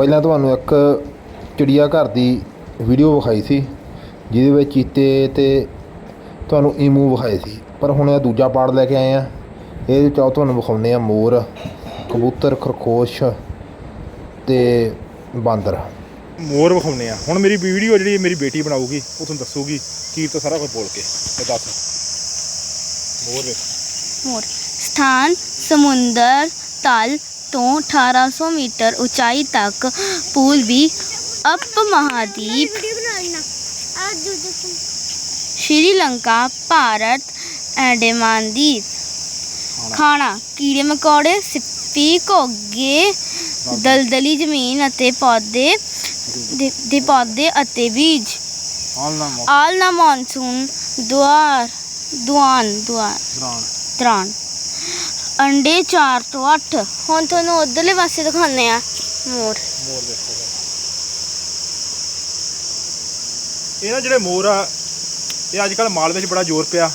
ਪਹਿਲਾਂ ਤੁਹਾਨੂੰ ਇੱਕ ਚਿੜੀਆ ਘਰ ਦੀ ਵੀਡੀਓ ਵਿਖਾਈ ਸੀ ਜਿਹਦੇ ਵਿੱਚ ਚੀਤੇ ਤੇ ਤੁਹਾਨੂੰ ਈਮੂ ਵਿਖਾਏ ਸੀ। ਪਰ ਹੁਣ ਇਹ ਦੂਜਾ ਪਾਰਟ ਲੈ ਕੇ ਆਏ ਆ। ਇਹਦੇ ਵਿੱਚ ਆਓ ਤੁਹਾਨੂੰ ਵਿਖਾਉਂਦੇ ਆ ਮੋਰ ਕਬੂਤਰ ਖਰਗੋਸ਼ ਤੇ ਬਾਂਦਰ। ਮੋਰ ਵਿਖਾਉਨੇ ਆ। ਹੁਣ ਮੇਰੀ ਵੀਡੀਓ ਜਿਹੜੀ ਮੇਰੀ ਬੇਟੀ ਬਣਾਊਗੀ ਉਹ ਤੁਹਾਨੂੰ ਦੱਸੂਗੀ। ਕੀਰਤ ਸਾਰਾ ਕੁਝ ਬੋਲ ਕੇ ਤੇ ਦੱਸ ਮੋਰ ਵੇਖ। ਮੋਰ। ਸਥਾਨ ਸਮੁੰਦਰ ਤਲ ਤੋਂ 1800 ਮੀਟਰ ਉਚਾਈ ਤੱਕ ਪੂਰਬੀ ਅਪ ਮਹਾਦੀਪ ਸ਼੍ਰੀਲੰਕਾ ਭਾਰਤ ਅੰਡੇਮਾਨ ਦੀਪ ਖਾਣਾ। ਕੀੜੇ ਮਕੌੜੇ ਸਿੱਪੀ ਘੋਗੇ ਦਲਦਲੀ ਜ਼ਮੀਨ ਅਤੇ ਪੌਦੇ ਦੇ- ਪੌਦੇ ਅਤੇ ਬੀਜ। ਆਲ ਨਾ ਮੌਨਸੂਨ ਦੁਆਰ ਦੁਆਨ ਦੁਆਰ ਦਰਾਨ। ਤਰਾਨ ਅੰਡੇ 4 ਤੋਂ 8 ਹੁਣ ਤੁਹਾਨੂੰ ਉਧਰਲੇ ਪਾਸੇ ਦਿਖਾਉਂਦੇ ਆ ਮੋਰ। ਮੋਰ ਦੇਖੋ ਇਹ ਨਾ ਜਿਹੜੇ ਮੋਰ ਆ, ਇਹ ਅੱਜ ਕੱਲ ਮਾਲ ਵਿੱਚ ਬੜਾ ਜ਼ੋਰ ਪਿਆ।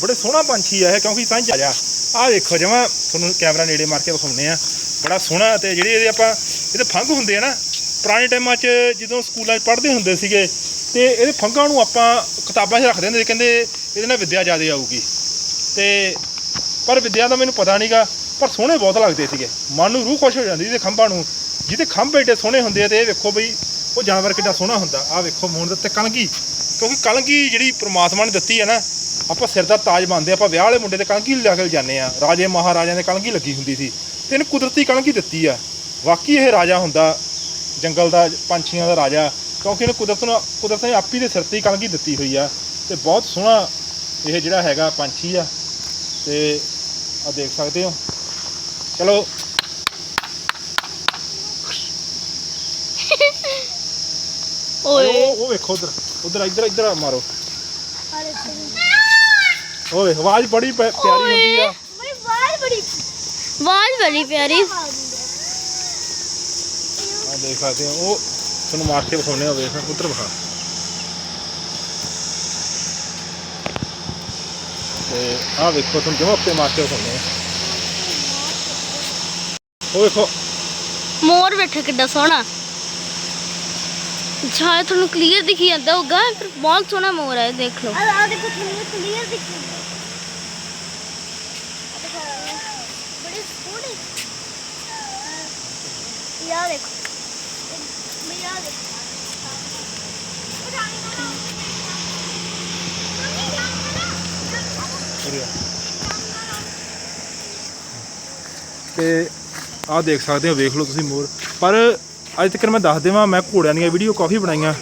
ਬੜੇ ਸੋਹਣਾ ਪੰਛੀ ਆ ਇਹ, ਕਿਉਂਕਿ ਤਾਂ ਜਾ। ਆਹ ਦੇਖੋ ਜਮਾ, ਤੁਹਾਨੂੰ ਕੈਮਰਾ ਨੇੜੇ ਮਾਰ ਕੇ ਵਿਖਾਉਂਦੇ ਆ ਬੜਾ ਸੋਹਣਾ ਤੇ ਜਿਹੜੀ ਇਹਦੇ ਆਪਾਂ ਇਹਦੇ ਫੰਗ ਹੁੰਦੇ ਆ ਨਾ, ਪੁਰਾਣੇ ਟਾਈਮਾਂ 'ਚ ਜਦੋਂ ਸਕੂਲਾਂ 'ਚ ਪੜ੍ਹਦੇ ਹੁੰਦੇ ਸੀਗੇ, ਤੇ ਇਹਦੇ ਫੰਗਾਂ ਨੂੰ ਆਪਾਂ ਕਿਤਾਬਾਂ 'ਚ ਰੱਖਦੇ ਹੁੰਦੇ ਸੀ, ਕਹਿੰਦੇ ਇਹਦੇ ਨਾਲ ਵਿੱਦਿਆ ਜ਼ਿਆਦਾ ਆਊਗੀ। ਤੇ ਪਰ ਵਿਦਿਆ ਦਾ ਮੈਨੂੰ ਪਤਾ ਨਹੀਂਗਾ ਪਰ ਸੋਹਣੇ ਬਹੁਤ ਲੱਗਦੇ ਸੀਗੇ। ਮਨ ਨੂੰ ਰੂਹ ਖੁਸ਼ ਹੋ ਜਾਂਦੀ ਸੀ ਖੰਭਾਂ ਨੂੰ। ਜਿਹਦੇ ਖੰਭ ਐਡੇ ਸੋਹਣੇ ਹੁੰਦੇ ਆ ਤੇ ਇਹ ਵੇਖੋ ਬਈ, ਉਹ ਜਾਨਵਰ ਕਿੱਡਾ ਸੋਹਣਾ ਹੁੰਦਾ। ਆਹ ਵੇਖੋ ਮੂੰਹ ਦੇ ਉੱਤੇ ਕਲਗੀ। ਕਿਉਂਕਿ ਕਲਗੀ ਜਿਹੜੀ ਪ੍ਰਮਾਤਮਾ ਨੇ ਦਿੱਤੀ ਹੈ ਨਾ, ਆਪਾਂ ਸਿਰ ਦਾ ਤਾਜ ਮੰਨਦੇ ਆਪਾਂ ਵਿਆਹ ਵਾਲੇ ਮੁੰਡੇ ਤੇ ਕਲਗੀ ਲੈ ਕੇ ਜਾਂਦੇ ਆ। ਰਾਜੇ ਮਹਾਰਾਜਿਆਂ ਦੇ ਕਲਗੀ ਲੱਗੀ ਹੁੰਦੀ ਸੀ। ਤੇ ਇਹਨੂੰ ਕੁਦਰਤੀ ਕਲਗੀ ਦਿੱਤੀ ਆ। ਵਾਕਈ ਇਹ ਰਾਜਾ ਹੁੰਦਾ, ਜੰਗਲ ਦਾ, ਪੰਛੀਆਂ ਦਾ ਰਾਜਾ। ਕਿਉਂਕਿ ਇਹਨੂੰ ਕੁਦਰਤ ਨੂੰ, ਕੁਦਰਤ ਨੇ ਆਪੀ ਦੇ ਸਿਰ ਤੇ ਹੀ ਕਲਗੀ ਦਿੱਤੀ ਹੋਈ ਆ। ਤੇ ਬਹੁਤ ਸੋਹਣਾ ਇਹ ਜਿਹੜਾ ਹੈਗਾ ਪੰਛੀ ਆ। ਤੇ ਆ ਦੇਖ ਸਕਦੇ ਹੋ। ਚਲੋ। ਓਏ। ਉਹ ਵੇਖੋ ਉਧਰ। ਉਧਰ ਇੱਧਰ ਇੱਧਰ ਮਾਰੋ। ਓਏ ਆਵਾਜ਼ ਬੜੀ ਪਿਆਰੀ ਹੁੰਦੀ ਆ। ਆਵਾਜ਼ ਬੜੀ ਪਿਆਰੀ। ਆ ਦੇਖ। ਸਕਦੇ ਹੋ। ਉਹ ਤੁਹਾਨੂੰ ਮਾਰ ਕੇ ਵਿਖਾਉਣੇ ਹੋਵੇ ਉਧਰ ਵਿਖਾ। ਤੇ ਆ ਵੇਖੋ ਤੁਹਾਨੂੰ ਜਮਾ ਉੱਤੇ ਮਾਰ ਕੇ ਆ। ਉਹ ਵੇਖੋ। ਮੋਰ ਬੈਠਾ ਕਿੱਡਾ ਸੋਹਣਾ। ਸ਼ਾਇਦ ਤੁਹਾਨੂੰ ਕਲੀਅਰ ਦਿਖੀ ਜਾਂਦਾ ਹੋਗਾ ਪਰ ਬਹੁਤ ਸੋਹਣਾ ਮੋਰ ਹੈ ਦੇਖ ਲਓ। ਆ ਦੇਖੋ ਤੁਹਾਨੂੰ ਕਲੀਅਰ ਦਿਖਦਾ ਬੜੇ ਸੋਹਣੇ। ਯਾ ਦੇਖੋ। ਮੈਂ ਯਾ ਦੇਖੋ ਉਰੇ ਆ। ਤੇ ਆਹ ਦੇਖ ਸਕਦੇ ਹੋ, ਵੇਖ ਲਓ ਤੁਸੀਂ ਮੋਰ। ਪਰ ਅੱਜ ਤੱਕ ਮੈਂ ਦੱਸ ਦੇਵਾਂ, ਮੈਂ ਘੋੜਿਆਂ ਦੀਆਂ ਵੀਡੀਓ ਕਾਫੀ ਬਣਾਈਆਂ।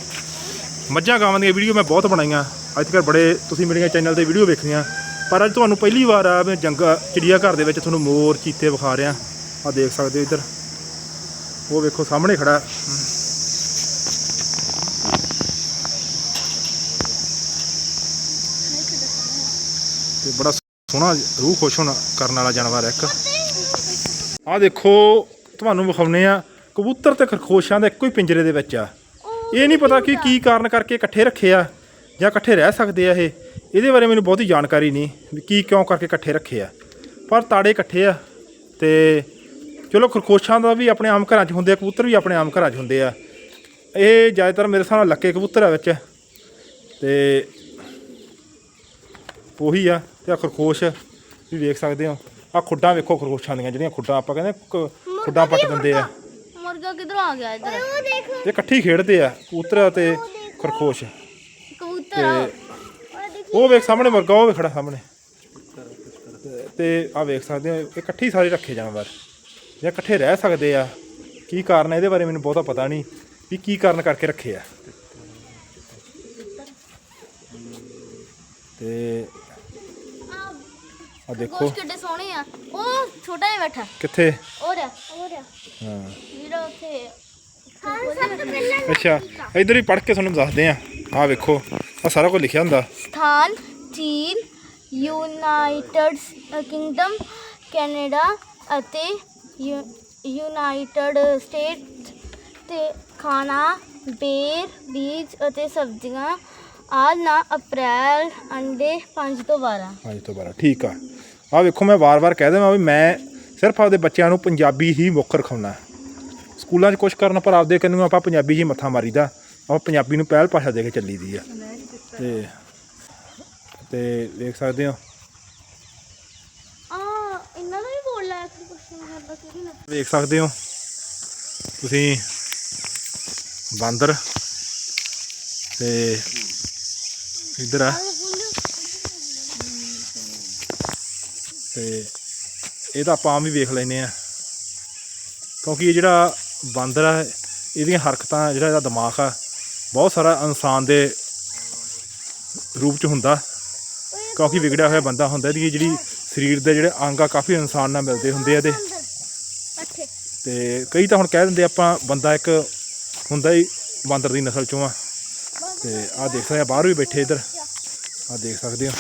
ਮੱਝਾਂ ਗਾਵਾਂ ਦੀਆਂ ਵੀਡੀਓ ਮੈਂ ਬਹੁਤ ਬਣਾਈਆਂ। ਅੱਜ ਤੱਕ ਬੜੇ ਤੁਸੀਂ ਮੇਰੀਆਂ ਚੈਨਲ ਤੇ ਵੀਡੀਓ ਵੇਖੀਆਂ। ਪਰ ਅੱਜ ਤੁਹਾਨੂੰ ਪਹਿਲੀ ਵਾਰ ਆ, ਮੈਂ ਜੰਗਾ ਚਿੜੀਆ ਘਰ ਦੇ ਵਿੱਚ ਤੁਹਾਨੂੰ ਮੋਰ, ਚੀਤੇ ਵਿਖਾ ਰਿਹਾ। ਆ ਦੇਖ ਸਕਦੇ ਹੋ ਇੱਧਰ। ਉਹ ਵੇਖੋ, ਸਾਹਮਣੇ ਖੜਾ। ਤੇ ਬੜਾ ਸੋਹਣਾ ਰੂਹ ਖੁਸ਼ ਹੋਣ ਕਰਨ ਵਾਲਾ ਜਾਨਵਰ ਹੈ ਇੱਕ। ਆ ਦੇਖੋ ਤੁਹਾਨੂੰ ਵਿਖਾਉਨੇ ਆ ਕਬੂਤਰ ਤੇ ਖਰਗੋਸ਼ਾਂ ਦਾ ਇੱਕੋ ਹੀ ਪਿੰਜਰੇ ਦੇ ਵਿੱਚ ਆ। ਇਹ ਨਹੀਂ ਪਤਾ ਕਿ ਕੀ ਕਾਰਨ ਕਰਕੇ ਇਕੱਠੇ ਰੱਖੇ ਆ ਜਾਂ ਇਕੱਠੇ ਰਹਿ ਸਕਦੇ ਆ ਇਹ। ਇਹਦੇ ਬਾਰੇ ਮੈਨੂੰ ਬਹੁਤੀ ਜਾਣਕਾਰੀ ਨਹੀਂ ਵੀ ਕੀ ਕਿਉਂ ਕਰਕੇ ਇਕੱਠੇ ਰੱਖੇ ਆ। ਪਰ ਤਾੜੇ ਇਕੱਠੇ ਆ ਤੇ ਚਲੋ ਖਰਗੋਸ਼ਾਂ ਦਾ ਵੀ ਆਪਣੇ ਆਮ ਘਰਾਂ 'ਚ ਹੁੰਦੇ ਆ ਕਬੂਤਰ ਵੀ ਆਪਣੇ ਆਮ ਘਰਾਂ 'ਚ ਹੁੰਦੇ ਆ। ਇਹ ਜ਼ਿਆਦਾਤਰ ਮੇਰੇ ਨਾਲ ਲੱਕੇ ਕਬੂਤਰ ਆ ਵਿੱਚ। ਤੇ ਉਹੀ ਆ ਤੇ ਆ ਖਰਗੋਸ਼ ਵੀ ਵੇਖ ਸਕਦੇ ਹੋ। ਆ ਖੁੱਡਾਂ ਵੇਖੋ ਖਰਗੋਸ਼ਾਂ ਦੀਆਂ ਜਿਹੜੀਆਂ ਖੁੱਡਾਂ ਆਪਾਂ ਕਹਿੰਦੇ ਕ- ਖੁੱਡਾਂ ਪੱਟ ਦਿੰਦੇ ਆ। ਮੁਰਗਾ? ਕਿਧਰੋਂ ਆ ਗਿਆ ਇੱਧਰ? ਉਹ ਦੇਖ। ਇਹ ਇਕੱਠੇ ਖੇਡਦੇ ਆ ਕਬੂਤਰ ਤੇ ਖਰਗੋਸ਼। ਕਬੂਤਰ। ਆ। ਉਹ ਵੇਖ ਸਾਹਮਣੇ ਮੁਰਗਾ ਉਹ ਵੇਖ ਖੜਾ ਸਾਹਮਣੇ। ਤੇ ਆ ਵੇਖ ਸਕਦੇ ਹੋ ਇਹ ਇਕੱਠੇ ਹੀ ਸਾਰੇ ਰੱਖੇ ਜਾਨਵਰ। ਜਾਂ ਇਕੱਠੇ ਰਹਿ ਸਕਦੇ ਆ। ਕੀ ਕਾਰਨ ਹੈ ਇਹਦੇ ਬਾਰੇ ਮੈਨੂੰ ਬਹੁਤਾ ਪਤਾ ਨਹੀਂ ਵੀ ਕੀ ਕਾਰਨ ਕਰਕੇ ਰੱਖੇ ਆ। ਤੇ ਆ ਦੇਖੋ। ਗੋਸ਼ ਕਿੱਡੇ ਸੋਹਣੇ ਆ। ਉਹ ਛੋਟਾ ਜਿਹਾ ਬੈਠਾ। ਕਿੱਥੇ? ਉਹ ਰਿਹਾ ਹੋ ਰਿਹਾ ਹਾਂ। ਜਿਹੜਾ ਉੱਥੇ। ਹਾਂ ਸਭ ਤੋਂ ਪਹਿਲਾਂ ਅੱਛਾ ਇਧਰ ਹੀ ਪੜ੍ਹ ਕੇ ਤੁਹਾਨੂੰ ਦੱਸਦੇ ਆ। ਆ ਵੇਖੋ ਆ ਸਾਰਾ ਕੁਝ ਲਿਖਿਆ ਹੁੰਦਾ। ਸਥਾਨ ਚੀਨ ਯੂਨਾਈਟਿਡ ਕਿੰਗਡਮ ਕੈਨੇਡਾ ਅਤੇ ਯੂ- ਯੂਨਾਈਟਿਡ ਸਟੇਟਸ ਤੇ ਖਾਣਾ ਬੇਰ ਬੀਜ ਅਤੇ ਸਬਜ਼ੀਆਂ ਆਲ ਨਾ ਅਪ੍ਰੈਲ ਅੰਡੇ 5 ਤੋਂ 12 ਅੱਜ ਤੋਂ ਬਾਅਦ ਠੀਕ ਆ। ਆ ਵੇਖੋ ਮੈਂ ਵਾਰ-ਵਾਰ ਕਹਿ ਦੇਵਾਂ ਵੀ ਮੈਂ ਸਿਰਫ ਆਪਦੇ ਬੱਚਿਆਂ ਨੂੰ ਪੰਜਾਬੀ ਹੀ ਮੁੱਖ ਰਖਾਉਣਾ। ਸਕੂਲਾਂ 'ਚ ਕੁਛ ਕਰਨ ਪਰ ਆਪਦੇ ਕੰਨੂ ਆਪਾਂ ਪੰਜਾਬੀ ਹੀ ਮੱਥਾ ਮਾਰੀਦਾ। ਆਪਾਂ ਪੰਜਾਬੀ ਨੂੰ ਪਹਿਲ ਭਾਸ਼ਾ ਦੇ ਕੇ ਚੱਲੀ ਦੀ ਆ। ਤੇ ਤੇ ਵੇਖ ਸਕਦੇ ਹੋ। ਵੇਖ ਸਕਦੇ ਹੋ। ਤੁਸੀਂ ਬਾਂਦਰ। ਤੇ ਇੱਧਰ ਆ। ਤੇ ਇਹ ਤਾਂ ਆਪਾਂ ਆਮ ਹੀ ਵੇਖ ਲੈਨੇ ਆ ਕਿਉਂਕਿ ਇਹ ਜਿਹੜਾ ਬਾਂਦਰ ਆ, ਇਹਦੀਆਂ ਹਰਕਤਾਂ, ਜਿਹੜਾ ਇਹਦਾ ਦਿਮਾਗ ਆ, ਬਹੁਤ ਸਾਰਾ ਇਨਸਾਨ ਦੇ ਰੂਪ ਚ ਹੁੰਦਾ। ਕਿਉਂਕਿ ਵਿਗੜਿਆ ਹੋਇਆ ਬੰਦਾ ਹੁੰਦਾ ਇਹਦੀ ਜਿਹੜੀ ਸਰੀਰ ਦੇ ਜਿਹੜੇ ਅੰਗ ਆ, ਕਾਫੀ ਇਨਸਾਨ ਨਾਲ ਮਿਲਦੇ ਹੁੰਦੇ ਆ ਇਹਦੇ। ਪੱਠੇ ਤੇ ਕਈ ਤਾਂ ਹੁਣ ਕਹਿ ਦਿੰਦੇ ਆਪਾਂ, ਬੰਦਾ ਇੱਕ ਹੁੰਦਾ ਹੀ ਬਾਂਦਰ ਦੀ ਨਸਲ ਚੋਂ ਆ। ਤੇ ਆਹ ਦੇਖ ਸਕਦੇ ਆ, ਬਾਹਰ ਵੀ ਬੈਠੇ ਇੱਧਰ। ਆਹ ਦੇਖ ਸਕਦੇ ਹੋ